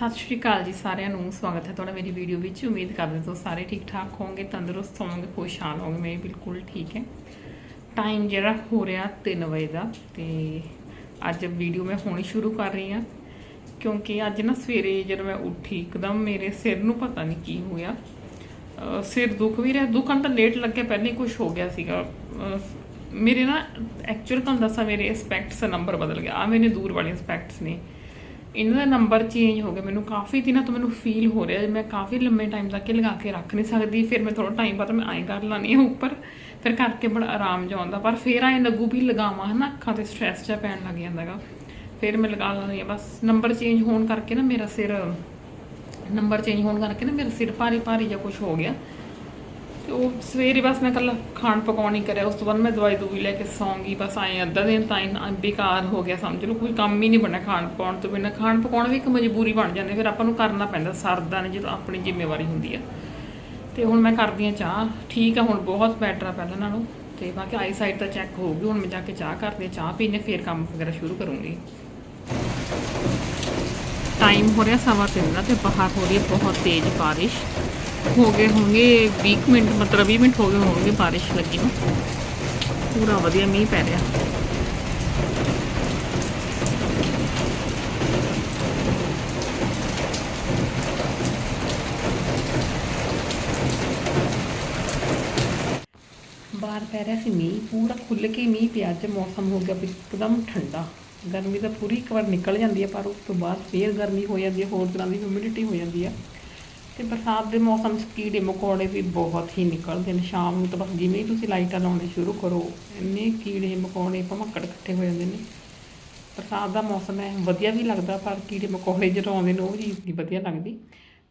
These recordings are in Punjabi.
ਸਤਿ ਸ਼੍ਰੀ ਅਕਾਲ ਜੀ ਸਾਰਿਆਂ ਨੂੰ। ਸਵਾਗਤ ਹੈ ਤੁਹਾਡਾ ਮੇਰੀ ਵੀਡੀਓ ਵਿੱਚ। ਉਮੀਦ ਕਰਦੇ ਹਾਂ ਤੁਸੀਂ ਸਾਰੇ ਠੀਕ ਠਾਕ ਹੋਵੋਗੇ, ਤੰਦਰੁਸਤ ਹੋਵੋਗੇ ਖੁਸ਼ਹਾਲ ਹੋਵੋਗੇ। ਮੈਂ ਬਿਲਕੁਲ ਠੀਕ ਹੈ। ਟਾਈਮ ਜਿਹੜਾ ਹੋ ਰਿਹਾ 3 ਵਜੇ ਦਾ ਤੇ ਅੱਜ ਵੀਡੀਓ ਮੈਂ ਹੁਣੀ ਸ਼ੁਰੂ ਕਰ ਰਹੀ ਹਾਂ। ਕਿਉਂਕਿ ਅੱਜ ਨਾ ਸਵੇਰੇ ਜਦੋਂ ਮੈਂ ਉੱਠੀ, ਇੱਕਦਮ ਮੇਰੇ ਸਿਰ ਨੂੰ ਪਤਾ ਨਹੀਂ ਕੀ ਹੋਇਆ। ਸਿਰ ਦੁਖ ਵੀ ਰਿਹਾ। ਦੁਖਣ ਤਾਂ ਲੇਟ ਲੱਗਿਆ, ਪਹਿਲਾਂ ਹੀ ਕੁਝ ਹੋ ਗਿਆ ਸੀਗਾ। ਮੇਰੇ ਨਾ ਐਕਚੁਅਲ ਤੁਹਾਨੂੰ ਦੱਸਾਂ, ਮੇਰੇ ਸਪੈਕਟਸ ਦਾ ਨੰਬਰ ਬਦਲ ਗਿਆ। ਆ ਮੇਰੇ ਦੂਰ ਵਾਲੇ ਸਪੈਕਟਸ ਨੇ। ਇਹਨਾਂ ਦਾ ਨੰਬਰ ਚੇਂਜ ਹੋ ਗਿਆ ਮੈਨੂੰ ਕਾਫੀ ਦਿਨਾਂ ਤੋਂ ਮੈਨੂੰ ਫੀਲ ਹੋ ਰਿਹਾ ਮੈਂ ਕਾਫੀ ਲੰਮੇ ਟਾਈਮ ਤੱਕ ਇਹ ਲਗਾ ਕੇ ਰੱਖ ਨਹੀਂ ਸਕਦੀ। ਫਿਰ ਮੈਂ ਥੋੜਾ ਟਾਈਮ ਬਾਅਦ ਮੈਂ ਆਏ ਕਰ ਲਾਨੀ ਹਾਂ ਉੱਪਰ। ਫਿਰ ਕਰਕੇ ਬੜਾ ਆਰਾਮ ਜਿਹਾ ਆਉਂਦਾ। ਪਰ ਫਿਰ ਆਏ ਲੱਗੂ ਵੀ ਲਗਾਵਾਂ ਹਨਾ, ਅੱਖਾਂ ਤੇ ਸਟ੍ਰੈਸ ਜਿਹਾ ਪੈਣ ਲੱਗ ਜਾਂਦਾਗਾ ਫਿਰ ਮੈਂ ਲਗਾ ਲੈਂਦੀ ਹਾਂ। ਬਸ ਨੰਬਰ ਚੇਂਜ ਹੋਣ ਕਰਕੇ ਨਾ ਮੇਰਾ ਸਿਰ ਨੰਬਰ ਚੇਂਜ ਹੋਣ ਕਰਕੇ ਨਾ ਮੇਰਾ ਸਿਰ ਭਾਰੀ ਭਾਰੀ ਜਿਹਾ ਕੁਝ ਹੋ ਗਿਆ। ਤੇ ਉਹ ਸਵੇਰੇ ਬਸ ਮੈਂ ਕੱਲਾ ਖਾਣ ਪਕਾਉਣ ਹੀ ਕਰਿਆ, ਉਸ ਤੋਂ ਬਾਅਦ ਮੈਂ ਦਵਾਈ ਦੂਈ ਲੈ ਕੇ ਸੌਂਗੀ, ਬਸ ਆਏ ਅੱਧਾ ਦਿਨ ਤਾਂ ਹੀ ਬੇਕਾਰ ਹੋ ਗਿਆ ਸਮਝ ਲਓ, ਕੋਈ ਕੰਮ ਹੀ ਨਹੀਂ ਬਣਿਆ ਖਾਣ ਪਕਾਉਣ ਤੋਂ ਬਿਨਾਂ। ਖਾਣ ਪਕਾਉਣ ਵੀ ਇੱਕ ਮਜਬੂਰੀ ਬਣ ਜਾਂਦੀ, ਫਿਰ ਆਪਾਂ ਨੂੰ ਕਰਨਾ ਪੈਂਦਾ, ਸਰਦਾ ਨਹੀਂ ਜਦੋਂ ਆਪਣੀ ਜ਼ਿੰਮੇਵਾਰੀ ਹੁੰਦੀ ਆ। ਤੇ ਹੁਣ ਮੈਂ ਕਰਦੀ ਆ ਚਾਹ, ਠੀਕ ਆ, ਹੁਣ ਬਹੁਤ ਬੈਟਰ ਆ ਪਹਿਲਾਂ ਨਾਲੋਂ। ਤੇ ਬਾਕੀ ਆਈ ਸਾਈਡ ਤਾਂ ਚੈੱਕ ਹੋਊਗੀ ਹੁਣ ਮੈਂ ਜਾ ਕੇ ਚਾਹ ਕਰਦੀ ਆ ਚਾਹ ਪੀਨੇ, ਫਿਰ ਕੰਮ ਵਗੈਰਾ ਸ਼ੁਰੂ ਕਰੂੰਗੀ। ਟਾਈਮ ਹੋ ਰਿਹਾ ਸਵਾ ਤਿੰਨ ਦਾ ਤੇ ਬਾਹਰ ਹੋ ਰਹੀ ਹੈ ਬਹੁਤ ਤੇਜ਼ ਬਾਰਿਸ਼। ਹੋ ਗਏ ਹੋਣਗੇ 20 ਮਿੰਟ, ਮਤਲਬ 20 ਮਿੰਟ ਹੋ ਗਏ ਹੋਣਗੇ ਬਾਰਿਸ਼ ਲੱਗੀ ਨੂੰ। ਪੂਰਾ ਵਧੀਆ ਮੀਂਹ ਪੈ ਰਿਹਾ। ਬਾਹਰ ਪੈ ਰਿਹਾ ਸੀ ਮੀਂਹ, ਪੂਰਾ ਖੁੱਲ ਕੇ ਮੀਂਹ ਪਿਆ, ਅੱਜ ਮੌਸਮ ਹੋ ਗਿਆ ਵੀ ਇੱਕਦਮ ਠੰਡਾ। ਗਰਮੀ ਤਾਂ ਪੂਰੀ ਇੱਕ ਵਾਰ ਨਿਕਲ ਜਾਂਦੀ ਹੈ ਪਰ ਉਸ ਤੋਂ ਬਾਅਦ ਫੇਰ ਗਰਮੀ ਹੋ ਜਾਂਦੀ ਹੈ ਹੋਰ ਤਰ੍ਹਾਂ ਦੀ ਹਿਊਮਿਡਿਟੀ ਹੋ ਜਾਂਦੀ ਹੈ ਤੇ ਬਰਸਾਤ ਦੇ ਮੌਸਮ 'ਚ ਕੀੜੇ ਮਕੌੜੇ ਵੀ ਬਹੁਤ ਹੀ ਨਿਕਲਦੇ ਨੇ। ਸ਼ਾਮ ਨੂੰ ਤਾਂ ਬਸ ਜਿਵੇਂ ਹੀ ਤੁਸੀਂ ਲਾਈਟਾਂ ਲਾਉਣੇ ਸ਼ੁਰੂ ਕਰੋ, ਇੰਨੇ ਕੀੜੇ ਮਕੌੜੇ ਭਮੱਕੜ ਇਕੱਠੇ ਹੋ ਜਾਂਦੇ ਨੇ। ਬਰਸਾਤ ਦਾ ਮੌਸਮ ਹੈ ਵਧੀਆ ਵੀ ਲੱਗਦਾ ਪਰ ਕੀੜੇ ਮਕੌੜੇ ਜਦੋਂ ਆਉਂਦੇ ਨੇ, ਉਹ ਚੀਜ਼ ਨਹੀਂ ਵਧੀਆ ਲੱਗਦੀ।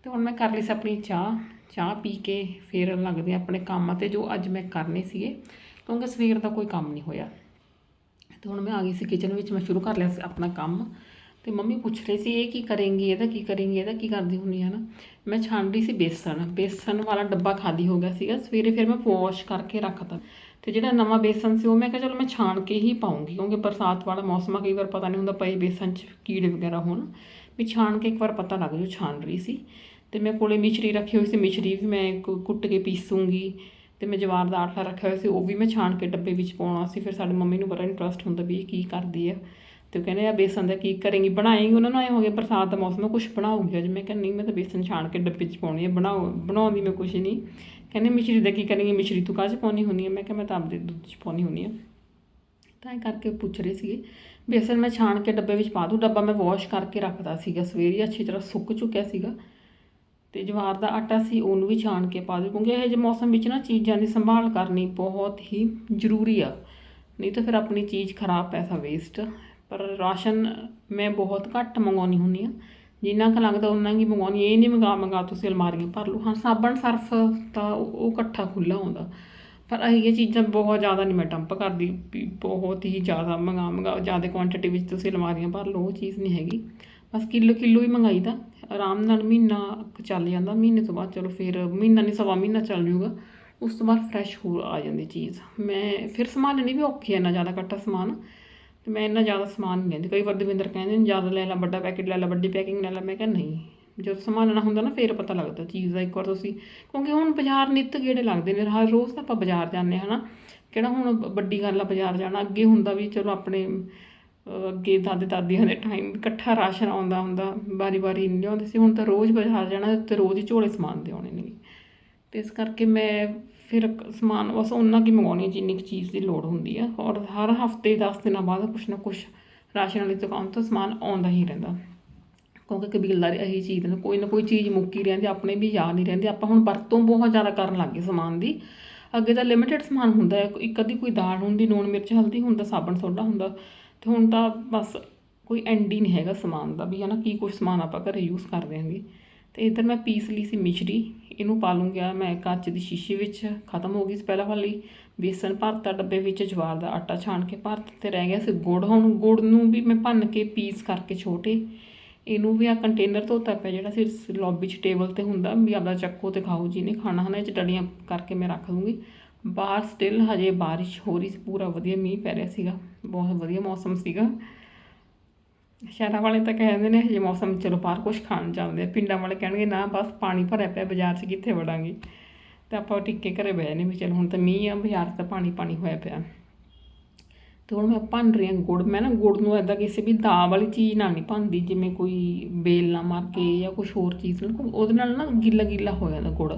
ਤੇ ਹੁਣ ਮੈਂ ਕਰ ਲਈ ਸੀ ਆਪਣੀ ਚਾਹ ਚਾਹ ਪੀ ਕੇ ਫੇਰ ਲੱਗਦੇ ਆਪਣੇ ਕੰਮ ਤੇ ਜੋ ਅੱਜ ਮੈਂ ਕਰਨੇ ਸੀਗੇ, ਕਿਉਂਕਿ ਸਵੇਰ ਦਾ ਕੋਈ ਕੰਮ ਨਹੀਂ ਹੋਇਆ। ਤੇ ਹੁਣ ਮੈਂ ਆ ਗਈ ਸੀ ਕਿਚਨ ਵਿੱਚ, ਮੈਂ ਸ਼ੁਰੂ ਕਰ ਲਿਆ ਸੀ ਆਪਣਾ ਕੰਮ। ਤੇ ਮੰਮੀ ਪੁੱਛ ਰਹੇ ਸੀ, ਇਹ ਕੀ ਕਰੇਂਗੀ, ਇਹਦਾ ਕੀ ਕਰੇਂਗੀ, ਇਹਦਾ ਕੀ ਕਰਦੀ ਹੁੰਦੀ ਹੈ ਨਾ? ਮੈਂ ਛਾਣ ਰਹੀ ਸੀ ਬੇਸਣ ਬੇਸਣ ਵਾਲਾ ਡੱਬਾ ਖਾਲੀ ਹੋ ਗਿਆ ਸੀਗਾ, ਸਵੇਰੇ ਫਿਰ ਮੈਂ ਵਾਸ਼ ਕਰਕੇ ਰੱਖਤਾ। ਤੇ ਜਿਹੜਾ ਨਵਾਂ ਬੇਸਣ ਸੀ ਉਹ ਮੈਂ ਕਿਹਾ, ਚਲੋ ਮੈਂ ਛਾਣ ਕੇ ਹੀ ਪਾਉਂਗੀ, ਕਿਉਂਕਿ ਬਰਸਾਤ ਵਾਲਾ ਮੌਸਮ ਆ, ਕਈ ਵਾਰ ਪਤਾ ਨਹੀਂ ਹੁੰਦਾ ਪਏ ਬੇਸਣ 'ਚ ਕੀੜੇ ਵਗੈਰਾ ਹੋਣ। ਵੀ ਛਾਣ ਕੇ ਇੱਕ ਵਾਰ ਪਤਾ ਲੱਗ ਜੂ ਛਾਣ ਰਹੀ ਸੀ। ਤੇ ਮੈਂ ਕੋਲੇ ਮਿਸ਼ਰੀ ਰੱਖੀ ਹੋਈ ਸੀ ਮਿਸ਼ਰੀ ਵੀ ਮੈਂ ਕੁ- ਕੁੱਟ ਕੇ ਪੀਸੂੰਗੀ। ਤੇ ਮੈਂ ਜਵਾਰ ਦਾ ਆਟਾ ਰੱਖਿਆ ਹੋਇਆ ਸੀ, ਉਹ ਵੀ ਮੈਂ ਛਾਣ ਕੇ ਡੱਬੇ ਵਿੱਚ ਪਾਉਣਾ ਸੀ। ਫਿਰ ਸਾਡੇ ਮੰਮੀ ਨੂੰ ਬੜਾ ਇੰਟਰਸਟ ਹੁੰਦਾ ਵੀ ਇਹ ਕੀ ਕਰਦੀ ਹੈ ਤੇ ਉਹ ਕਹਿੰਦੇ ਆ ਬੇਸਨ ਦਾ ਕੀ ਕਰੇਂਗੀ ਬਣਾਏਗੀ ਉਹਨਾਂ ਨੂੰ ਐ ਹੋ ਗਿਆ ਬਰਸਾਤ ਦਾ ਮੌਸਮ ਹੈ ਕੁਝ ਬਣਾਉਗੀ ਅੱਜ ਮੈਂ ਕਹਿੰਦੀ, ਮੈਂ ਤਾਂ ਬੇਸਨ ਛਾਣ ਕੇ ਡੱਬੇ 'ਚ ਪਾਉਣੀ ਹੈ ਬਣਾਓ ਬਣਾਉਂਦੀ ਮੈਂ ਕੁਝ ਨਹੀਂ। ਕਹਿੰਦੇ ਮਿਸ਼ਰੀ ਦਾ ਕੀ ਕਰੇਂਗੀ ਮਿਸ਼ਰੀ ਤੂੰ ਕਾਹ 'ਚ ਪਾਉਣੀ ਹੁੰਦੀ ਹੈ ਮੈਂ ਕਿਹਾ, ਮੈਂ ਤਾਂ ਆਪਦੇ ਦੁੱਧ 'ਚ ਪਾਉਣੀ ਹੁੰਦੀ ਹੈ ਤਾਂ ਇਹ ਕਰਕੇ ਪੁੱਛ ਰਹੇ ਸੀਗੇ। ਬੇਸਨ ਮੈਂ ਛਾਣ ਕੇ ਡੱਬੇ ਵਿੱਚ ਪਾ ਦੂੰ, ਡੱਬਾ ਮੈਂ ਵਾਸ਼ ਕਰਕੇ ਰੱਖਦਾ ਸੀਗਾ ਸਵੇਰੇ ਅੱਛੀ ਤਰ੍ਹਾਂ ਸੁੱਕ ਚੁੱਕਿਆ ਸੀਗਾ। ਤੇ ਜਵਾਰ ਦਾ ਆਟਾ ਸੀ, ਉਹਨੂੰ ਵੀ ਛਾਣ ਕੇ ਪਾ ਦਿਓ ਕਿਉਂਕਿ ਇਹ ਜਿਹੇ ਮੌਸਮ ਵਿੱਚ ਨਾ ਚੀਜ਼ਾਂ ਦੀ ਸੰਭਾਲ ਕਰਨੀ ਬਹੁਤ ਹੀ ਜ਼ਰੂਰੀ ਆ। ਨਹੀਂ ਤਾਂ ਫਿਰ ਆਪਣੀ ਚੀਜ਼ ਖਰਾਬ ਪੈਸਾ ਵੇਸਟ ਪਰ ਰਾਸ਼ਨ ਮੈਂ ਬਹੁਤ ਘੱਟ ਮੰਗਾਉਣੀ ਹੁੰਦੀ ਆ ਜਿੰਨਾ ਕੁ ਲੱਗਦਾ ਉਨਾ ਹੀ ਮੰਗਾਉਣੀ ਇਹ ਨਹੀਂ ਮੰਗਾ ਮੰਗਾ ਤੁਸੀਂ ਅਲਮਾਰੀਆਂ ਭਰ ਲਓ। ਹਾਂ, ਸਾਬਣ ਸਰਫ ਤਾਂ ਉਹ ਇਕੱਠਾ ਖੁੱਲਾ ਹੁੰਦਾ। ਪਰ ਇਹ ਚੀਜ਼ਾਂ ਬਹੁਤ ਜ਼ਿਆਦਾ ਨਹੀਂ ਮੈਂ ਡੰਪ ਕਰਦੀ। ਵੀ ਬਹੁਤ ਹੀ ਜ਼ਿਆਦਾ ਮੰਗਾ ਮੰਗਾ। ਜ਼ਿਆਦਾ ਕੁਆਂਟੀਟੀ ਵਿੱਚ ਤੁਸੀਂ ਅਲਮਾਰੀਆਂ ਭਰ ਲਓ, ਉਹ ਚੀਜ਼ ਨਹੀਂ ਹੈਗੀ। ਬਸ ਕਿਲੋ ਕਿਲੋ ਹੀ ਮੰਗਾਈ ਦਾ ਆਰਾਮ ਨਾਲ ਮਹੀਨਾ ਕੁ ਚੱਲ ਜਾਂਦਾ। ਮਹੀਨੇ ਤੋਂ ਬਾਅਦ ਚਲੋ ਫਿਰ ਮਹੀਨਾ ਨਹੀਂ, ਸਵਾ ਮਹੀਨਾ ਚੱਲ ਜੂਗਾ ਉਸ ਤੋਂ ਬਾਅਦ ਫਰੈਸ਼ ਹੋ ਆ ਜਾਂਦੀ ਚੀਜ਼। ਮੈਂ ਫਿਰ ਸੰਭਾਲਣੀ ਵੀ ਔਖੀ ਹੈ ਨਾ ਜ਼ਿਆਦਾ ਕੱਟਾ ਸਮਾਨ। ਤੇ ਮੈਂ ਇੰਨਾ ਜ਼ਿਆਦਾ ਸਮਾਨ ਨਹੀਂ ਲੈਂਦੀ। ਕਈ ਵਾਰ ਦਵਿੰਦਰ ਕਹਿੰਦੇ ਨੇ, ਜ਼ਿਆਦਾ ਲੈ ਲੈ, ਵੱਡਾ ਪੈਕੇਟ ਲੈ ਲੈ, ਵੱਡੀ ਪੈਕਿੰਗ ਲੈ ਲੈ। ਮੈਂ ਕਿਹਾ, ਨਹੀਂ। ਜਦੋਂ ਸੰਭਾਲਣਾ ਹੁੰਦਾ ਨਾ, ਫਿਰ ਪਤਾ ਲੱਗਦਾ ਚੀਜ਼ ਦਾ ਇੱਕ ਵਾਰ ਤੁਸੀਂ, ਕਿਉਂਕਿ ਹੁਣ ਬਾਜ਼ਾਰ ਨਿੱਤ ਗੇੜੇ ਲੱਗਦੇ ਨੇ। ਹਰ ਰੋਜ਼ ਤਾਂ ਆਪਾਂ ਬਾਜ਼ਾਰ ਜਾਂਦੇ ਹਾਂ, ਹਨਾ? ਕਿਹੜਾ ਹੁਣ ਵੱਡੀ ਗੱਲ ਆ, ਬਾਜ਼ਾਰ ਜਾਣਾ। ਅੱਗੇ ਹੁੰਦਾ ਵੀ ਚਲੋ ਆਪਣੇ ਅੱਗੇ ਦਾਦੇ ਦਾਦੀਆਂ ਦੇ ਟਾਈਮ ਇਕੱਠਾ ਰਾਸ਼ਨ ਆਉਂਦਾ ਹੁੰਦਾ, ਵਾਰੀ ਵਾਰੀ ਨਹੀਂ ਲਿਆਉਂਦੇ ਸੀ। ਹੁਣ ਤਾਂ ਰੋਜ਼ ਬਾਜ਼ਾਰ ਜਾਣਾ ਤੇ ਰੋਜ਼ ਹੀ ਝੋਲੇ ਸਮਾਨ ਦੇ ਆਉਣੇ ਨੇ। ਤੇ ਇਸ ਕਰਕੇ ਮੈਂ ਫਿਰ ਸਮਾਨ ਬਸ ਉਹਨਾਂ ਕੀ ਮੰਗਾਉਣੀ ਹੈ, ਜਿੰਨੀ ਕੁ ਚੀਜ਼ ਦੀ ਲੋੜ ਹੁੰਦੀ ਆ ਔਰ ਹਰ ਹਫ਼ਤੇ 10 ਦਿਨਾਂ ਬਾਅਦ ਕੁਛ ਨਾ ਕੁਛ ਰਾਸ਼ਨ ਵਾਲੀ ਦੁਕਾਨ ਤੋਂ ਸਮਾਨ ਆਉਂਦਾ ਹੀ ਰਹਿੰਦਾ। ਕਿਉਂਕਿ ਕਬੀਲਦਾਰੀ ਇਹੀ ਚੀਜ਼ ਨੇ, ਕੋਈ ਨਾ ਕੋਈ ਚੀਜ਼ ਮੁੱਕੀ ਰਹਿੰਦੀ, ਆਪਣੇ ਵੀ ਯਾਦ ਨਹੀਂ ਰਹਿੰਦੀ। ਆਪਾਂ ਹੁਣ ਵਰਤੋਂ ਬਹੁਤ ਜ਼ਿਆਦਾ ਕਰਨ ਲੱਗ ਗਏ ਸਮਾਨ ਦੀ। ਅੱਗੇ ਤਾਂ ਲਿਮਿਟਿਡ ਸਮਾਨ ਹੁੰਦਾ ਹੈ, ਇੱਕ ਅੱਧੀ ਕੋਈ ਦਾਲ ਹੁੰਦੀ, ਨੂਣ ਮਿਰਚ, ਹਲਦੀ ਹੁੰਦਾ, ਸਾਬਣ ਸੋਡਾ ਹੁੰਦਾ। ਤੇ ਹੁਣ ਤਾਂ ਬਸ ਕੋਈ ਐਂਡ ਹੀ ਨਹੀਂ ਹੈਗਾ ਸਮਾਨ ਦਾ ਵੀ ਹੈ ਨਾ ਕੀ ਕੁਝ ਸਮਾਨ ਆਪਾਂ ਘਰੇ ਯੂਜ਼ ਕਰਦੇ ਹਾਂਗੇ। ਤੇ ਇੱਧਰ ਮੈਂ ਪੀਸ ਲਈ ਸੀ ਮਿਸ਼ਰੀ, ਇਹਨੂੰ ਪਾ ਲੂੰਗਾ ਮੈਂ ਕੱਚ ਦੀ ਸ਼ੀਸ਼ੀ ਵਿੱਚ, ਖਤਮ ਹੋ ਗਈ ਸੀ ਪਹਿਲਾਂ ਵਾਲੀ। ਬੇਸਨ ਭਰਤਾ ਡੱਬੇ ਵਿੱਚ, ਜਵਾਰ ਦਾ ਆਟਾ ਛਾਣ ਕੇ ਭਰਤਾ ਤੇ ਰਹਿ ਗਿਆ ਸੀ ਗੁੜ। ਹੁਣ ਗੁੜ ਨੂੰ ਵੀ ਮੈਂ ਭੰਨ ਕੇ ਪੀਸ ਕਰਕੇ ਛੋਟੇ, ਇਹਨੂੰ ਵੀ ਆ ਕੰਟੇਨਰ ਧੋਤਾ ਪਿਆ ਜਿਹੜਾ ਸੀ ਲੌਬੀ 'ਚ ਟੇਬਲ ਤੇ ਹੁੰਦਾ, ਵੀ ਆਪਦਾ ਚੱਕੋ ਤੇ ਖਾਓ, ਜਿਹਨੇ ਖਾਣਾ ਹਨਾ, ਇਹ 'ਚ ਡਲੀਆਂ ਕਰਕੇ ਮੈਂ ਰੱਖ ਦੂੰਗੀ ਬਾਹਰ ਸਟਿਲ ਹਜੇ ਬਾਰਿਸ਼ ਹੋ ਰਹੀ ਸੀ, ਪੂਰਾ ਵਧੀਆ ਮੀਂਹ ਪੈ ਰਿਹਾ ਸੀਗਾ, ਬਹੁਤ ਵਧੀਆ ਮੌਸਮ ਸੀਗਾ। ਸ਼ਹਿਰਾਂ ਵਾਲੇ ਤਾਂ ਕਹਿੰਦੇ ਨੇ, ਹਜੇ ਮੌਸਮ ਚਲੋ ਬਾਹਰ ਕੁਝ ਖਾਣ ਚੱਲਦੇ ਆ। ਪਿੰਡਾਂ ਵਾਲੇ ਕਹਿਣਗੇ, ਨਾ ਬਸ ਪਾਣੀ ਭਰਿਆ ਪਿਆ, ਬਾਜ਼ਾਰ 'ਚ ਕਿੱਥੇ ਵੜਾਂਗੇ? ਤੇ ਆਪਾਂ ਟਿੱਕੇ ਘਰੇ ਬਹਿ ਜਾਂਦੇ ਵੀ ਚਲ ਹੁਣ ਤਾਂ ਮੀਂਹ ਆ, ਬਾਜ਼ਾਰ ਤਾਂ ਪਾਣੀ ਪਾਣੀ ਹੋਇਆ ਪਿਆ। ਤੇ ਹੁਣ ਮੈਂ ਭੰਨ ਰਹੀ ਹਾਂ ਗੁੜ। ਮੈਂ ਨਾ ਗੁੜ ਨੂੰ ਐਦਾਂ ਕਿਸੇ ਵੀ ਦਾ ਵਾਲੀ ਚੀਜ਼ ਨਾਲ ਨਹੀਂ ਭੰਨਦੀ, ਜਿਵੇਂ ਕੋਈ ਬੇਲ ਨਾ ਮਾਰ ਕੇ ਜਾਂ ਕੁਝ ਹੋਰ ਚੀਜ਼ ਨਾਲ ਉਹਦੇ ਨਾਲ ਨਾ ਗਿੱਲਾ ਗਿੱਲਾ ਹੋ ਜਾਂਦਾ ਗੁੜ।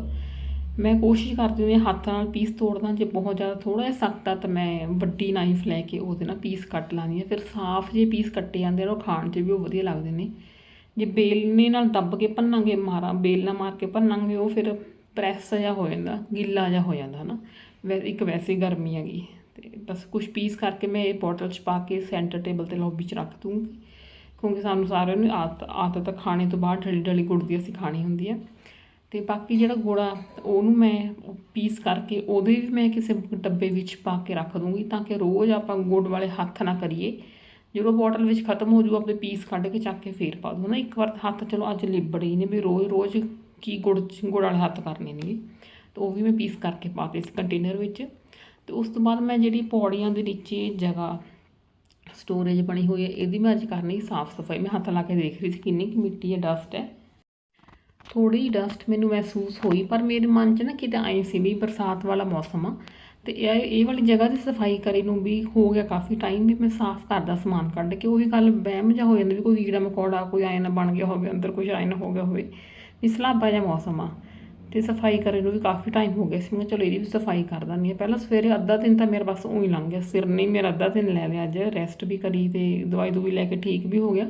ਮੈਂ ਕੋਸ਼ਿਸ਼ ਕਰਦੀ ਹੁੰਦੀ ਹਾਂ ਹੱਥ ਨਾਲ ਪੀਸ ਤੋੜਨਾ, ਜੇ ਬਹੁਤ ਜ਼ਿਆਦਾ ਥੋੜਾ ਜਿਹਾ ਸਖਤ ਆ ਤਾਂ ਮੈਂ ਵੱਡੀ ਨਾਈਫ ਲੈ ਕੇ ਉਹਦੇ ਨਾਲ ਪੀਸ ਕੱਟ ਲਾਂਦੀ ਹਾਂ। ਫਿਰ ਸਾਫ਼ ਜੇ ਪੀਸ ਕੱਟੇ ਜਾਂਦੇ ਨੇ ਉਹ ਖਾਣ 'ਚ ਵੀ ਉਹ ਵਧੀਆ ਲੱਗਦੇ ਨੇ। ਜੇ ਬੇਲਣੇ ਨਾਲ ਦੱਬ ਕੇ ਭੰਨਾਂਗੇ ਮਾਰਾਂ, ਬੇਲ ਨਾਲ ਮਾਰ ਕੇ ਭੰਨਾਂਗੇ, ਉਹ ਫਿਰ ਪ੍ਰੈਸ ਜਿਹਾ ਹੋ ਜਾਂਦਾ, ਗਿੱਲਾ ਜਿਹਾ ਹੋ ਜਾਂਦਾ ਨਾ। ਵੈ, ਇੱਕ ਵੈਸੇ ਗਰਮੀ ਹੈਗੀ, ਤੇ ਬਸ ਕੁਝ ਪੀਸ ਕਰਕੇ ਮੈਂ ਇਹ ਬੋਟਲ 'ਚ ਪਾ ਕੇ ਸੈਂਟਰ ਟੇਬਲ ਤੇ ਲੌਬੀ 'ਚ ਰੱਖ ਦੂੰਗੀ। ਕਿਉਂਕਿ ਸਾਨੂੰ ਸਾਰਿਆਂ ਨੂੰ ਆਦਤ ਆਦਤ ਖਾਣੇ ਤੋਂ ਬਾਅਦ ਢਲੀ ਢਲੀ ਗੁੜ ਦੀ ਅਸੀਂ ਖਾਣੀ ਹੁੰਦੀ ਹੈ ਤੇ ਬਾਕੀ ਜਿਹੜਾ ਗੁੜ ਆ ਉਹਨੂੰ ਮੈਂ ਪੀਸ ਕਰਕੇ ਉਹਦੇ ਵੀ ਮੈਂ ਕਿਸੇ ਡੱਬੇ ਵਿੱਚ ਪਾ ਕੇ ਰੱਖ ਦੂੰਗੀ ਤਾਂ ਕਿ ਰੋਜ਼ ਆਪਾਂ ਗੁੜ ਵਾਲੇ ਹੱਥ ਨਾ ਕਰੀਏ। ਜਦੋਂ ਬੋਟਲ ਵਿੱਚ ਖਤਮ ਹੋ ਜੂ ਆਪਣੇ ਪੀਸ ਕੱਢ ਕੇ ਚੱਕ ਕੇ ਫੇਰ ਪਾ ਦੋ ਨਾ ਇੱਕ ਵਾਰ ਹੱਥ ਚਲੋ ਅੱਜ ਲਿਬੜੇ ਹੀ ਨੇ ਵੀ ਰੋਜ਼ ਰੋਜ਼ ਕੀ ਗੁੜ ਗੁੜ ਵਾਲੇ ਹੱਥ ਕਰਨੇ ਨੇ ਤਾਂ ਉਹ ਵੀ ਮੈਂ ਪੀਸ ਕਰਕੇ ਪਾਤੇ ਇਸ ਕੰਟੇਨਰ ਵਿੱਚ। ਤੇ ਉਸ ਤੋਂ ਬਾਅਦ ਮੈਂ ਜਿਹੜੀ ਪੌੜੀਆਂ ਦੇ ਨੀਚੇ ਜਗ੍ਹਾ ਸਟੋਰੇਜ ਬਣੀ ਹੋਈ ਹੈ, ਇਹਦੀ ਮੈਂ ਅੱਜ ਕਰਨੀ ਸਾਫ਼ ਸਫ਼ਾਈ। ਮੈਂ ਹੱਥ ਲਾ ਕੇ ਦੇਖ ਰਹੀ ਸੀ ਕਿੰਨੀ ਕੁ ਮਿੱਟੀ ਹੈ ਡਸਟ ਹੈ। ਥੋੜੀ ਡਸਟ ਮੈਨੂੰ ਮਹਿਸੂਸ ਹੋਈ, ਪਰ ਮੇਰੇ ਮਨ 'ਚ ਨਾ ਕਿਤੇ ਆਈ ਸੀ ਵੀ ਬਰਸਾਤ ਵਾਲਾ ਮੌਸਮ ਆ। ਤੇ ਇਹ ਇਹ ਵਾਲੀ ਜਗ੍ਹਾ ਦੀ ਸਫ਼ਾਈ ਕਰੇ ਨੂੰ ਵੀ ਹੋ ਗਿਆ ਕਾਫੀ ਟਾਈਮ ਵੀ ਮੈਂ ਸਾਫ਼ ਕਰਦਾ ਸਮਾਨ ਕੱਢ ਕੇ ਉਹੀ ਗੱਲ ਵਹਿਮ ਜਾ ਹੋ ਜਾਂਦਾ ਵੀ ਕੋਈ ਕੀੜਾ ਮਕੌੜਾ, ਕੋਈ ਆਇਨ ਬਣ ਗਿਆ ਹੋਵੇ, ਅੰਦਰ ਕੁਝ ਆਇਨ ਹੋ ਗਿਆ ਹੋਵੇ, ਵੀ ਸਲਾਬਾ ਜਿਹਾ ਮੌਸਮ ਆ। ਤੇ ਸਫ਼ਾਈ ਕਰਨ ਨੂੰ ਵੀ ਕਾਫੀ ਟਾਈਮ ਹੋ ਗਿਆ ਸੀ। ਮੈਂ ਚਲੋ ਇਹਦੀ ਵੀ ਸਫ਼ਾਈ ਕਰ ਦਿੰਦੀ ਹਾਂ। ਪਹਿਲਾਂ ਸਵੇਰੇ ਅੱਧਾ ਦਿਨ ਤਾਂ ਮੇਰਾ ਬਸ ਉਹੀ ਲੰਘ ਗਿਆ। ਸਿਰ ਨਹੀਂ ਮੇਰਾ ਅੱਧਾ ਦਿਨ ਲੈ ਲਿਆ ਅੱਜ। ਰੈਸਟ ਵੀ ਕਰੀ ਤੇ ਦਵਾਈ ਦੂਈ ਲੈ ਕੇ ਠੀਕ ਵੀ ਹੋ ਗਿਆ।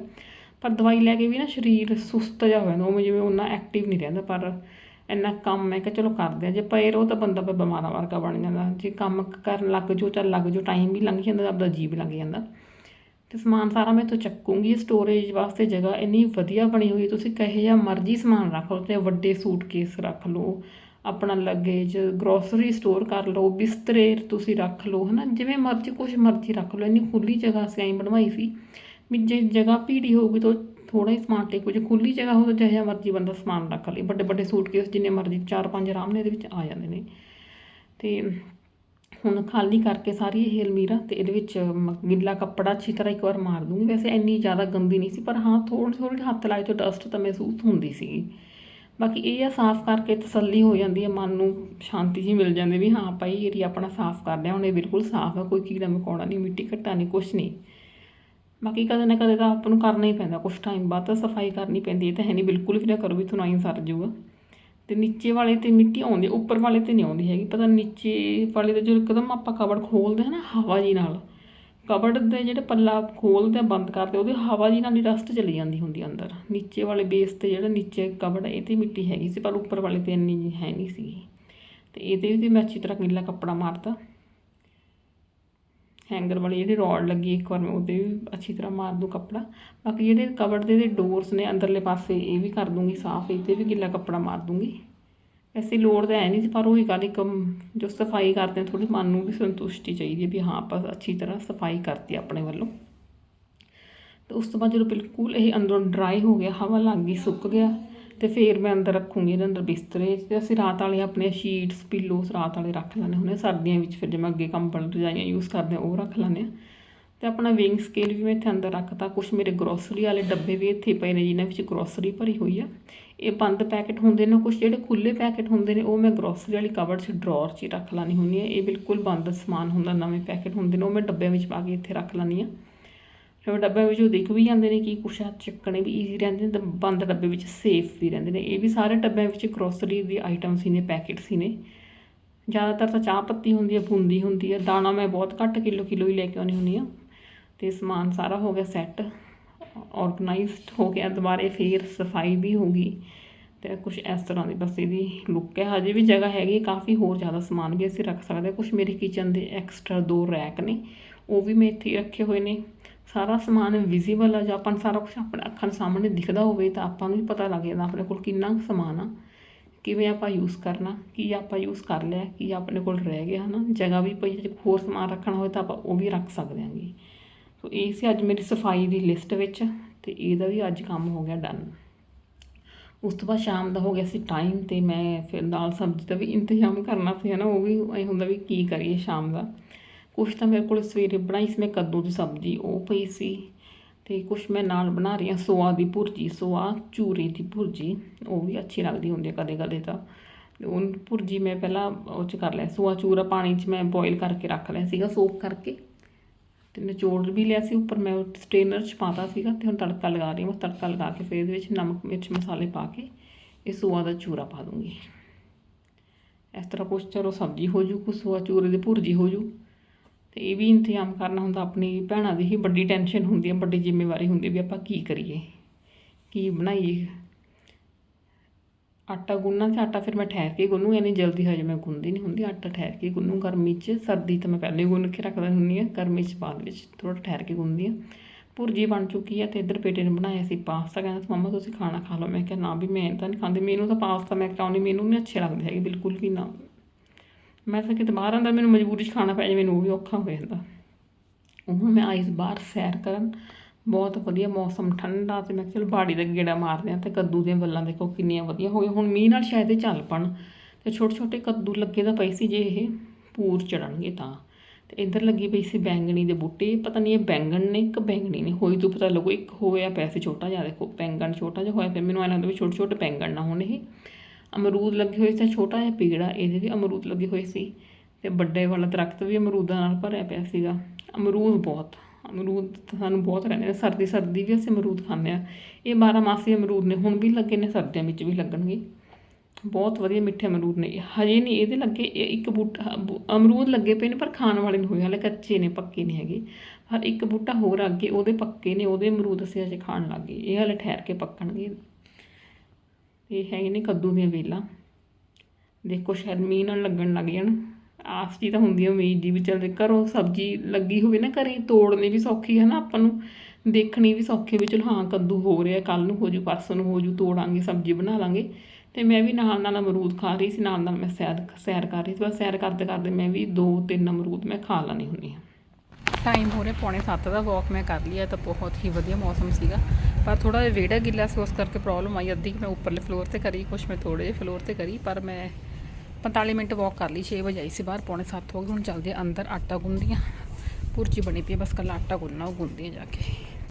ਪਰ ਦਵਾਈ ਲੈ ਕੇ ਵੀ ਨਾ ਸਰੀਰ ਸੁਸਤ ਜਿਹਾ ਹੋ ਜਾਂਦਾ ਉਹ ਜਿਵੇਂ ਉਹਨਾਂ ਐਕਟਿਵ ਨਹੀਂ ਰਹਿੰਦਾ, ਪਰ ਇੰਨਾ ਕੰਮ ਹੈ ਕਿ ਚਲੋ ਕਰਦੇ ਆ, ਜੇ ਪਏ ਰਹੋ ਤਾਂ ਬੰਦਾ ਫਿਰ ਬਿਮਾਰਾਂ ਵਰਗਾ ਬਣ ਜਾਂਦਾ, ਜੇ ਕੰਮ ਕਰਨ ਲੱਗ ਜੋ ਤਾਂ ਲੱਗ ਜੋ ਟਾਈਮ ਵੀ ਲੰਘ ਜਾਂਦਾ ਆਪਦਾ ਜੀਵ ਲੰਘ ਜਾਂਦਾ। ਤੇ ਸਮਾਨ ਸਾਰਾ ਮੈਂ ਤੋਂ ਚੱਕੂੰਗੀ ਸਟੋਰੇਜ ਵਾਸਤੇ ਜਗ੍ਹਾ ਇੰਨੀ ਵਧੀਆ ਬਣੀ ਹੋਈ ਤੁਸੀਂ ਕਹੇ ਜਾਂ ਮਰਜ਼ੀ ਸਮਾਨ ਰੱਖ ਲਓ ਤੇ ਵੱਡੇ ਸੂਟਕੇਸ ਰੱਖ ਲਓ, ਆਪਣਾ ਲਗੇਜ ਗਰੋਸਰੀ ਸਟੋਰ ਕਰ ਲਓ, ਬਿਸਤਰੇ ਤੁਸੀਂ ਰੱਖ ਲਓ, ਹਨਾ, ਜਿਵੇਂ ਮਰਜ਼ੀ ਕੁਝ ਮਰਜ਼ੀ ਰੱਖ ਲਓ, ਇੰਨੀ ਖੁੱਲੀ ਜਗ੍ਹਾ ਅਸੀਂ ਐਂ ਬਣਵਾਈ ਸੀ। ਵੀ ਜੇ ਜਗ੍ਹਾ ਭੀੜੀ ਹੋਊਗੀ ਤਾਂ ਥੋੜ੍ਹਾ ਹੀ ਸਮਾਨ ਟੇਕੋ ਜੇ ਖੁੱਲੀ ਜਗ੍ਹਾ ਹੋਵੇ ਤਾਂ ਜਿਹਾ ਮਰਜ਼ੀ ਬੰਦਾ ਸਮਾਨ ਰੱਖ ਲਏ ਵੱਡੇ ਵੱਡੇ ਸੂਟਕੇਸ ਜਿੰਨੇ ਮਰਜ਼ੀ ਚਾਰ ਪੰਜ ਆਰਾਮ ਨਾਲ ਇਹਦੇ ਵਿੱਚ ਆ ਜਾਂਦੇ ਨੇ। ਅਤੇ ਹੁਣ ਖਾਲੀ ਕਰਕੇ ਸਾਰੀ ਇਹ ਅਲਮੀਰਾ ਅਤੇ ਇਹਦੇ ਵਿੱਚ ਮ- ਗਿੱਲਾ ਕੱਪੜਾ ਅੱਛੀ ਤਰ੍ਹਾਂ ਇੱਕ ਵਾਰ ਮਾਰ ਦੂੰਗੀ। ਵੈਸੇ ਇੰਨੀ ਜ਼ਿਆਦਾ ਗੰਦੀ ਨਹੀਂ ਸੀ, ਪਰ ਹਾਂ ਥੋੜ੍ਹੀ ਥੋੜ੍ਹੀ ਹੱਥ ਲਾਏ ਤੋਂ ਡਸਟ ਤਾਂ ਮਹਿਸੂਸ ਹੁੰਦੀ ਸੀਗੀ ਬਾਕੀ ਇਹ ਆ ਸਾਫ਼ ਕਰਕੇ ਤਸੱਲੀ ਹੋ ਜਾਂਦੀ ਹੈ ਮਨ ਨੂੰ ਸ਼ਾਂਤੀ ਜੀ ਮਿਲ ਜਾਂਦੀ ਵੀ ਹਾਂ ਭਾਈ ਏਰੀਆ ਆਪਣਾ ਸਾਫ਼ ਕਰ ਲਿਆ, ਹੁਣ ਇਹ ਬਿਲਕੁਲ ਸਾਫ਼ ਆ, ਕੋਈ ਕੀੜਾ ਮਕੌੜਾ ਨਹੀਂ, ਮਿੱਟੀ ਘੱਟਾ ਨਹੀਂ, ਕੁਛ ਨਹੀਂ। ਬਾਕੀ ਕਦੇ ਨਾ ਕਦੇ ਤਾਂ ਆਪ ਨੂੰ ਕਰਨਾ ਹੀ ਪੈਂਦਾ, ਕੁਛ ਟਾਈਮ ਬਾਅਦ ਤਾਂ ਸਫ਼ਾਈ ਕਰਨੀ ਪੈਂਦੀ ਹੈ ਤਾਂ ਹੈ ਨਹੀਂ ਬਿਲਕੁਲ ਵੀ ਨਾ ਕਰੋ ਵੀ ਤੁਹਾਨੂੰ ਆਈ ਸਰ ਜਾਊਗਾ। ਤੇ ਨੀਚੇ ਵਾਲੇ ਤੇ ਮਿੱਟੀ ਆਉਂਦੀ ਉੱਪਰ ਵਾਲੇ ਤੇ ਨਹੀਂ ਆਉਂਦੀ ਹੈਗੀ, ਪਤਾ ਨੀਚੇ ਵਾਲੇ ਤੇ ਜੋ ਇੱਕਦਮ ਆਪਾਂ ਕਵਰ ਖੋਲਦੇ ਹਾਂ ਨਾ, ਹਵਾ ਜੀ ਨਾਲ। ਕਬੜ ਦੇ ਜਿਹੜੇ ਪੱਲਾ ਖੋਲਦੇ ਆ, ਬੰਦ ਕਰਦੇ, ਉਹਦੀ ਹਵਾ ਜੀ ਨਾਲ ਹੀ ਰਸਟ ਚਲੀ ਜਾਂਦੀ ਹੁੰਦੀ ਅੰਦਰ। ਨੀਚੇ ਵਾਲੇ ਬੇਸ ਤੇ ਜਿਹੜਾ ਨੀਚੇ ਕਬੜ ਇਹ ਤੇ ਮਿੱਟੀ ਹੈਗੀ ਸੀ, ਪਰ ਉੱਪਰ ਵਾਲੇ ਤੇ ਇੰਨੀ ਹੈ ਨਹੀਂ ਸੀਗੀ। ਤੇ ਇਹਦੇ ਵੀ ਮੈਂ ਅੱਛੀ ਤਰ੍ਹਾਂ ਗਿੱਲਾ ਕੱਪੜਾ ਮਾਰਤਾ। ਹੈਂਗਰ ਵਾਲੀ ਜਿਹੜੀ ਰੋਡ ਲੱਗੀ ਇੱਕ ਵਾਰ ਮੈਂ ਉਹਦੇ ਵੀ ਅੱਛੀ ਤਰ੍ਹਾਂ ਮਾਰ ਦੂੰ ਕੱਪੜਾ। ਬਾਕੀ ਜਿਹੜੇ ਕਬੜ ਦੇ ਡੋਰਸ ਨੇ ਅੰਦਰਲੇ ਪਾਸੇ ਇਹ ਵੀ ਕਰ ਦੂੰਗੀ ਸਾਫ਼ ਇਹਦੇ ਵੀ ਗਿੱਲਾ ਕੱਪੜਾ ਮਾਰ ਦੂੰਗੀ। ਐਸੀ ਲੋੜ ਤਾਂ ਹੈ ਨਹੀਂ ਸੀ, ਪਰ ਉਹੀ ਗੱਲ ਇੱਕ ਜੋ ਸਫ਼ਾਈ ਕਰਦੇ ਥੋੜੀ ਮਨ ਨੂੰ ਵੀ ਸੰਤੁਸ਼ਟੀ ਚਾਹੀਦੀ ਹੈ ਵੀ ਹਾਂ ਆਪਾਂ ਅੱਛੀ ਤਰ੍ਹਾਂ ਸਫ਼ਾਈ ਕਰਤੀ ਆਪਣੇ ਵੱਲੋਂ। ਤੇ ਉਸ ਤੋਂ ਬਾਅਦ ਜਦੋਂ ਬਿਲਕੁਲ ਇਹ ਅੰਦਰੋਂ ਡਰਾਈ ਹੋ ਗਿਆ ਹਵਾ ਲੱਗ ਗਈ ਸੁੱਕ ਗਿਆ ਤੇ ਫਿਰ ਮੈਂ ਅੰਦਰ ਰੱਖੂੰਗੀ ਇਹਦੇ ਅੰਦਰ ਬਿਸਤਰੇ ਤੇ ਅਸੀਂ ਰਾਤ ਵਾਲੇ ਆਪਣੇ ਸ਼ੀਟਸ ਪਿੱਲੋਸ ਰਾਤ ਵਾਲੇ ਰੱਖ ਲੈਂਦੇ ਹੁੰਦੇ ਹਾਂ। ਸਰਦੀਆਂ ਵਿੱਚ ਫਿਰ ਜਿਵੇਂ ਅੱਗੇ ਕੰਬਲ ਰਜਾਈਆਂ ਯੂਜ਼ ਕਰਦੇ ਹਾਂ ਉਹ ਰੱਖ ਲੈਂਦੇ ਹਾਂ ਤੇ ਆਪਣਾ ਵਿੰਗ ਸਕੇਲ ਵੀ ਮੈਂ ਇੱਥੇ ਅੰਦਰ ਰੱਖਤਾ। ਕੁਝ ਮੇਰੇ ਗਰੋਸਰੀ ਵਾਲੇ ਡੱਬੇ ਵੀ ਇੱਥੇ ਪਏ ਨੇ ਜਿਨ੍ਹਾਂ ਵਿੱਚ ਗਰੋਸਰੀ ਭਰੀ ਹੋਈ ਆ। ਇਹ ਬੰਦ ਪੈਕੇਟ ਹੁੰਦੇ ਨੇ ਕੁਝ ਜਿਹੜੇ ਖੁੱਲੇ ਪੈਕੇਟ ਹੁੰਦੇ ਨੇ, ਉਹ ਮੈਂ ਗਰੋਸਰੀ ਵਾਲੀ ਕਵਰ 'ਚ ਡਰਾਅਰ 'ਚ ਹੀ ਰੱਖ ਲੈਂਦੀ ਹੁੰਦੀ ਹਾਂ ਇਹ ਬਿਲਕੁਲ ਬੰਦ ਸਮਾਨ ਹੁੰਦਾ, ਨਵੇਂ ਪੈਕੇਟ ਹੁੰਦੇ ਨੇ, ਉਹ ਮੈਂ ਡੱਬਿਆਂ ਵਿੱਚ ਪਾ ਕੇ ਇੱਥੇ ਰੱਖ ਲੈਂਦੀ ਹਾਂ ਫਿਰ ਡੱਬਿਆਂ ਵਿੱਚ ਉਹ ਦਿਖ ਵੀ ਜਾਂਦੇ ਨੇ ਕਿ ਕੁਛ ਹੱਥ ਚੱਕਣੇ ਵੀ ਈਜ਼ੀ ਰਹਿੰਦੇ ਨੇ ਤੇ ਬੰਦ ਡੱਬੇ ਵਿੱਚ ਸੇਫ ਵੀ ਰਹਿੰਦੇ ਨੇ। ਇਹ ਵੀ ਸਾਰੇ ਡੱਬਿਆਂ ਵਿੱਚ ਗਰੋਸਰੀ ਦੀ ਆਈਟਮ ਸੀ ਨੇ ਪੈਕੇਟ ਸੀ ਨੇ। ਜ਼ਿਆਦਾਤਰ ਤਾਂ ਚਾਹ ਪੱਤੀ ਹੁੰਦੀ ਹੈ ਬੂੰਦੀ ਹੁੰਦੀ ਹੈ ਦਾਣਾ ਮੈਂ ਬਹੁਤ ਘੱਟ ਕਿਲੋ ਕਿਲੋ ਹੀ ਲੈ ਕੇ ਆਉਂਦੀ ਹੁੰਦੀ ਹਾਂ ਤੇ ਸਮਾਨ ਸਾਰਾ ਹੋ ਗਿਆ ਸੈੱਟ ਆਰਗੇਨਾਈਜ਼ਡ ਹੋ ਗਿਆ, ਦੁਬਾਰੇ ਫੇਰ ਸਫ਼ਾਈ ਵੀ ਹੋ ਗਈ। ਤੇ ਕੁਝ ਇਸ ਤਰ੍ਹਾਂ ਦੀ ਬਸ ਇਹਦੀ ਲੁੱਕ ਹੈ। ਹਜੇ ਵੀ ਜਗ੍ਹਾ ਹੈਗੀ, ਕਾਫੀ ਹੋਰ ਜ਼ਿਆਦਾ ਸਮਾਨ ਵੀ ਅਸੀਂ ਰੱਖ ਸਕਦੇ ਹਾਂ। ਕੁਝ ਮੇਰੇ ਕਿਚਨ ਦੇ ਐਕਸਟਰਾ ਦੋ ਰੈਕ ਨੇ, ਉਹ ਵੀ ਮੈਂ ਇੱਥੇ ਹੀ ਰੱਖੇ ਹੋਏ ਨੇ। ਸਾਰਾ ਸਮਾਨ ਵਿਜ਼ੀਬਲ ਆ, ਜਾਂ ਆਪਾਂ ਨੂੰ ਸਾਰਾ ਕੁਝ ਆਪਣੇ ਅੱਖਾਂ ਦੇ ਸਾਹਮਣੇ ਦਿਖਦਾ ਹੋਵੇ, ਤਾਂ ਆਪਾਂ ਨੂੰ ਵੀ ਪਤਾ ਲੱਗ ਜਾਂਦਾ ਆਪਣੇ ਕੋਲ ਕਿੰਨਾ ਕੁ ਸਮਾਨ ਆ, ਕਿਵੇਂ ਆਪਾਂ ਯੂਜ਼ ਕਰਨਾ, ਕੀ ਆਪਾਂ ਯੂਜ਼ ਕਰ ਲਿਆ, ਕੀ ਆਪਣੇ ਕੋਲ ਰਹਿ ਗਿਆ, ਹਨਾ? ਜਗ੍ਹਾ ਵੀ ਪਈ ਜੇ ਹੋਰ ਸਮਾਨ ਰੱਖਣਾ ਹੋਵੇ, ਤਾਂ ਆਪਾਂ ਉਹ ਵੀ ਰੱਖ ਸਕਦੇ ਹਾਂਗੇ ਸੋ ਇਹ ਸੀ ਅੱਜ ਮੇਰੀ ਸਫ਼ਾਈ ਦੀ ਲਿਸਟ ਵਿੱਚ, ਤੇ ਇਹਦਾ ਵੀ ਅੱਜ ਕੰਮ ਹੋ ਗਿਆ ਡਨ ਉਸ ਤੋਂ ਬਾਅਦ ਸ਼ਾਮ ਦਾ ਹੋ ਗਿਆ ਸੀ ਟਾਈਮ ਤੇ ਮੈਂ ਫਿਰ ਦਾਲ ਸਬਜ਼ੀ ਦਾ ਵੀ ਇੰਤਜ਼ਾਮ ਕਰਨਾ ਸੀ, ਹਨਾ? ਉਹ ਵੀ ਐ ਹੁੰਦਾ ਵੀ ਕੀ ਕਰੀਏ ਸ਼ਾਮ ਦਾ। ਕੁਛ ਤਾਂ ਮੇਰੇ ਕੋਲ ਸਵੇਰੇ ਬਣਾਈ ਸੀ, ਮੈਂ ਕੱਦੂ ਦੀ ਸਬਜ਼ੀ, ਉਹ ਪਈ ਸੀ। ਤੇ ਕੁਛ ਮੈਂ ਨਾਲ ਬਣਾ ਰਹੀ ਹਾਂ, ਸੋਆ ਦੀ ਭੁਰਜੀ, ਸੋਆ ਚੂਰੇ ਦੀ ਭੁਰਜੀ, ਉਹ ਵੀ ਅੱਛੀ ਲੱਗਦੀ ਹੁੰਦੀ ਹੈ ਕਦੇ ਕਦੇ ਤਾਂ। ਉਹ ਭੁਰਜੀ ਮੈਂ ਪਹਿਲਾਂ ਉਹ ਚ ਕਰ ਲਿਆ, ਸੋਆ ਚੂਰਾ ਪਾਣੀ 'ਚ ਮੈਂ ਬੋਇਲ ਕਰਕੇ ਰੱਖ ਲਿਆ ਸੀਗਾ ਸੋਕ ਕਰਕੇ। ਤੇ ਨਿਚੋੜ ਵੀ ਲਿਆ ਸੀ ਉੱਪਰ, ਮੈਂ ਸਟ੍ਰੇਨਰ 'ਚ ਪਾਤਾ ਸੀਗਾ ਤੇ ਹੁਣ ਤੜਕਾ ਲਗਾ ਰਹੀ ਹਾਂ, ਬਸ ਤੜਕਾ ਲਗਾ ਕੇ ਫਿਰ ਇਹਦੇ ਵਿੱਚ ਨਮਕ, ਮਿਰਚ, ਮਸਾਲੇ ਪਾ ਕੇ ਇਹ ਸੋਆ ਦਾ ਚੂਰਾ ਪਾ ਦੂੰਗੀ। ਇਸ ਤਰ੍ਹਾਂ ਕੁਛ ਚਲੋ ਸਬਜ਼ੀ ਹੋ ਜੂ, ਕੁਛ ਸੋਆ ਚੂਰੇ ਦੀ ਭੁਰਜੀ ਹੋ ਜੂ। ਤੇ ਇਹ ਵੀ ਇੰਤਜ਼ਾਮ ਕਰਨਾ ਹੁੰਦਾ, ਆਪਣੀ ਭੈਣਾਂ ਦੀ ਹੀ ਵੱਡੀ ਟੈਨਸ਼ਨ ਹੁੰਦੀ ਹੈ ਵੱਡੀ ਜ਼ਿੰਮੇਵਾਰੀ ਹੁੰਦੀ ਵੀ ਆਪਾਂ ਕੀ ਕਰੀਏ, ਕੀ ਬਣਾਈਏ। ਆਟਾ ਗੁੰਨਣਾ ਤੇ ਆਟਾ ਫਿਰ ਮੈਂ ਠਹਿਰ ਕੇ ਗੁੰਨੂ, ਇੰਨੀ ਜਲਦੀ ਹਜੇ ਮੈਂ ਗੁੰਨਦੀ ਨਹੀਂ ਹੁੰਦੀ, ਆਟਾ ਠਹਿਰ ਕੇ ਗੁੰਨੂ। ਗਰਮੀ 'ਚ ਸਰਦੀ ਤਾਂ ਮੈਂ ਪਹਿਲੇ ਹੀ ਗੁੰਨ ਕੇ ਰੱਖਦਾ ਹੁੰਦੀ ਹਾਂ ਗਰਮੀ 'ਚ ਬਾਅਦ ਵਿੱਚ ਥੋੜਾ ਠਹਿਰ ਕੇ ਗੁੰਨਦੀ ਹਾਂ ਭੁਰਜੀ ਬਣ ਚੁੱਕੀ ਹੈ ਤੇ ਇੱਧਰ ਬੇਟੇ ਨੇ ਬਣਾਇਆ ਸੀ ਪਾਸਤਾ, ਕਹਿੰਦਾ ਸੀ ਤੁਸੀਂ ਖਾਣਾ ਖਾ ਲਓ। ਮੈਂ ਕਿਹਾ, ਨਾ ਵੀ ਮੈਂ ਤਾਂ ਨਹੀਂ ਖਾਂਦੀ, ਮੈਨੂੰ ਤਾਂ ਪਾਸਤਾ ਮੈਂ ਕਰਾਉਣੀ ਮੈਨੂੰ ਨਹੀਂ ਅੱਛੇ ਲੱਗਦੇ ਹੈਗੇ, ਬਿਲਕੁਲ ਵੀ ਨਾ। ਮੈਂ ਤਾਂ ਕਿਤੇ ਬਾਹਰ ਆਂਦਾ ਮੈਨੂੰ ਮਜਬੂਰੀ 'ਚ ਖਾਣਾ ਪੈ ਜਾਵੇ, ਮੈਨੂੰ ਉਹ ਵੀ ਔਖਾ ਹੋ ਜਾਂਦਾ। ਹੁਣ ਮੈਂ ਆਈ ਬਾਹਰ ਸੈਰ ਕਰਨ, ਬਹੁਤ ਵਧੀਆ ਮੌਸਮ ਠੰਡਾ ਤੇ ਮੈਂ ਕਿਹਾ ਚਲ ਬਾੜੀ ਦਾ ਗੇੜਾ ਮਾਰਦੇ ਆ ਤੇ ਕੱਦੂ ਦੀਆਂ ਬੱਲਾਂ ਦੇਖੋ ਕਿੰਨੀਆਂ ਵਧੀਆ ਹੋ ਗਈਆਂ ਹੁਣ ਮੀਂਹ ਨਾਲ ਸ਼ਾਇਦ ਇਹ ਚੱਲ ਪਣ, ਤੇ ਛੋਟੇ ਛੋਟੇ ਕੱਦੂ ਲੱਗੇ ਤਾਂ ਪਏ ਸੀ ਜੇ ਇਹ ਪੂਰ ਚੜਨਗੇ ਤਾਂ। ਤੇ ਇੱਧਰ ਲੱਗੀ ਪਈ ਸੀ ਬੈਂਗਣੀ ਦੇ ਬੂਟੇ, ਪਤਾ ਨਹੀਂ ਇਹ ਬੈਂਗਣ ਨੇ ਇੱਕ ਬੈਂਗਣੀ ਨੇ, ਹੋਈ ਤੋਂ ਪਤਾ ਲੱਗੋ, ਇੱਕ ਹੋਇਆ ਪਿਆ ਸੀ ਛੋਟਾ ਜਿਹਾ, ਦੇਖੋ ਬੈਂਗਣ ਛੋਟਾ ਜਿਹਾ ਹੋਇਆ ਪਿਆ ਮੈਨੂੰ ਐਂ ਲੱਗਦਾ ਵੀ ਛੋਟੇ ਛੋਟੇ ਬੈਂਗਣ ਨਾ ਹੋਣ ਇਹ। ਅਮਰੂਦ ਲੱਗੇ ਹੋਏ ਸੀ, ਛੋਟਾ ਜਿਹਾ ਪੀੜਾ, ਇਹਦੇ ਵੀ ਅਮਰੂਦ ਲੱਗੇ ਹੋਏ ਸੀ ਤੇ ਵੱਡੇ ਵਾਲਾ ਦਰਖਤ ਵੀ ਅਮਰੂਦਾਂ ਨਾਲ ਭਰਿਆ ਪਿਆ ਸੀਗਾ। ਅਮਰੂਦ ਬਹੁਤ, ਅਮਰੂਦ ਸਾਨੂੰ ਬਹੁਤ ਰਹਿੰਦੇ ਨੇ, ਸਰਦੀ ਸਰਦੀ ਵੀ ਅਸੀਂ ਅਮਰੂਦ ਖਾਂਦੇ ਆ ਇਹ 12 ਮਾਸੀ ਅਮਰੂਦ ਨੇ, ਹੁਣ ਵੀ ਲੱਗੇ ਨੇ, ਸਰਦੀਆਂ ਵਿੱਚ ਵੀ ਲੱਗਣਗੇ। ਬਹੁਤ ਵਧੀਆ ਮਿੱਠੇ ਅਮਰੂਦ ਨੇ, ਹਜੇ ਨਹੀਂ ਇਹਦੇ ਲੱਗੇ, ਇਹ ਇੱਕ ਬੂਟਾ ਅਮਰੂਦ ਲੱਗੇ ਪਏ ਨੇ, ਪਰ ਖਾਣ ਵਾਲੇ ਨਹੀਂ ਹੋਏ, ਹਾਲੇ ਕੱਚੇ ਨੇ, ਪੱਕੇ ਨਹੀਂ ਹੈਗੇ। ਹਰ ਇੱਕ ਬੂਟਾ ਹੋਰ ਅੱਗੇ, ਉਹਦੇ ਪੱਕੇ ਨੇ, ਉਹਦੇ ਅਮਰੂਦ ਅਸੀਂ ਅਜੇ ਖਾਣ ਲੱਗ ਗਏ, ਇਹ ਹਾਲੇ ਠਹਿਰ ਕੇ ਪੱਕਣਗੇ। ਇਹ ਹੈਗੇ ਨੇ ਕੱਦੂ ਦੀਆਂ ਵੇਲਾਂ। ਦੇਖੋ ਸ਼ਾਇਦ ਮੀਂਹ ਨਾਲ ਲੱਗਣ ਲੱਗ ਜਾਣ। ਆਸ ਜੀ ਤਾਂ ਹੁੰਦੀ ਹੈ ਉਮੀਦ ਜੀ ਵੀ ਚੱਲ ਘਰੋਂ ਸਬਜ਼ੀ ਲੱਗੀ ਹੋਵੇ ਨਾ, ਘਰੇ ਤੋੜਨੀ ਵੀ ਸੌਖੀ ਹੈ ਨਾ, ਆਪਾਂ ਨੂੰ ਦੇਖਣੀ ਵੀ ਸੌਖੀ ਵੀ ਚਲ ਹਾਂ, ਕੱਦੂ ਹੋ ਰਿਹਾ ਕੱਲ ਨੂੰ ਹੋ ਜੂ ਪਰਸੋਂ ਨੂੰ ਹੋ ਜੂ ਤੋੜਾਂਗੇ, ਸਬਜ਼ੀ ਬਣਾ ਲਾਂਗੇ। ਤੇ ਮੈਂ ਵੀ ਨਾਲ ਨਾਲ ਅਮਰੂਦ ਖਾ ਰਹੀ ਸੀ, ਨਾਲ ਨਾਲ ਮੈਂ ਸੈਰ ਸੈਰ ਕਰ ਰਹੀ ਸੀ। ਬਸ ਸੈਰ ਕਰਦੇ ਕਰਦੇ ਮੈਂ ਵੀ ਦੋ ਤਿੰਨ ਅਮਰੂਦ ਮੈਂ ਖਾ ਲੈਣੀ ਹੁੰਦੀ ਹਾਂ। ਟਾਈਮ ਹੋ ਰਿਹਾ ਪੌਣੇ 7 ਦਾ ਵਾਕ ਮੈਂ ਕਰ ਲਿਆ ਤਾਂ ਬਹੁਤ ਹੀ ਵਧੀਆ ਮੌਸਮ ਸੀਗਾ। ਪਰ ਥੋੜਾ ਜਿਹਾ ਵਿਹੜਾ ਗਿੱਲਾ ਸੀ ਉਸ ਕਰਕੇ ਪ੍ਰੋਬਲਮ ਆਈ। ਅੱਧੀ ਕੁ ਮੈਂ ਉੱਪਰਲੇ ਫਲੋਰ ਤੇ ਕਰੀ ਕੁਛ ਮੈਂ ਥੋੜੇ ਜਿਹੇ ਫਲੋਰ ਤੇ ਕਰੀ ਪਰ ਮੈਂ 45 ਮਿੰਟ ਵਾਕ ਕਰ ਲਈ 6 ਵਜੇ ਆਈ ਸੀ ਬਾਹਰ ਪੌਣੇ 7 ਹੋ ਗਏ। ਹੁਣ ਚੱਲਦੇ ਹਾਂ ਅੰਦਰ ਆਟਾ ਗੁੰਨਦੀਆਂ ਭੁਰਜੀ ਬਣੀ ਪਈ ਹੈ, ਬਸ ਕੱਲਾ ਆਟਾ ਗੁੰਨਣਾ ਉਹ ਗੁੰਦੀਆਂ ਜਾ ਕੇ।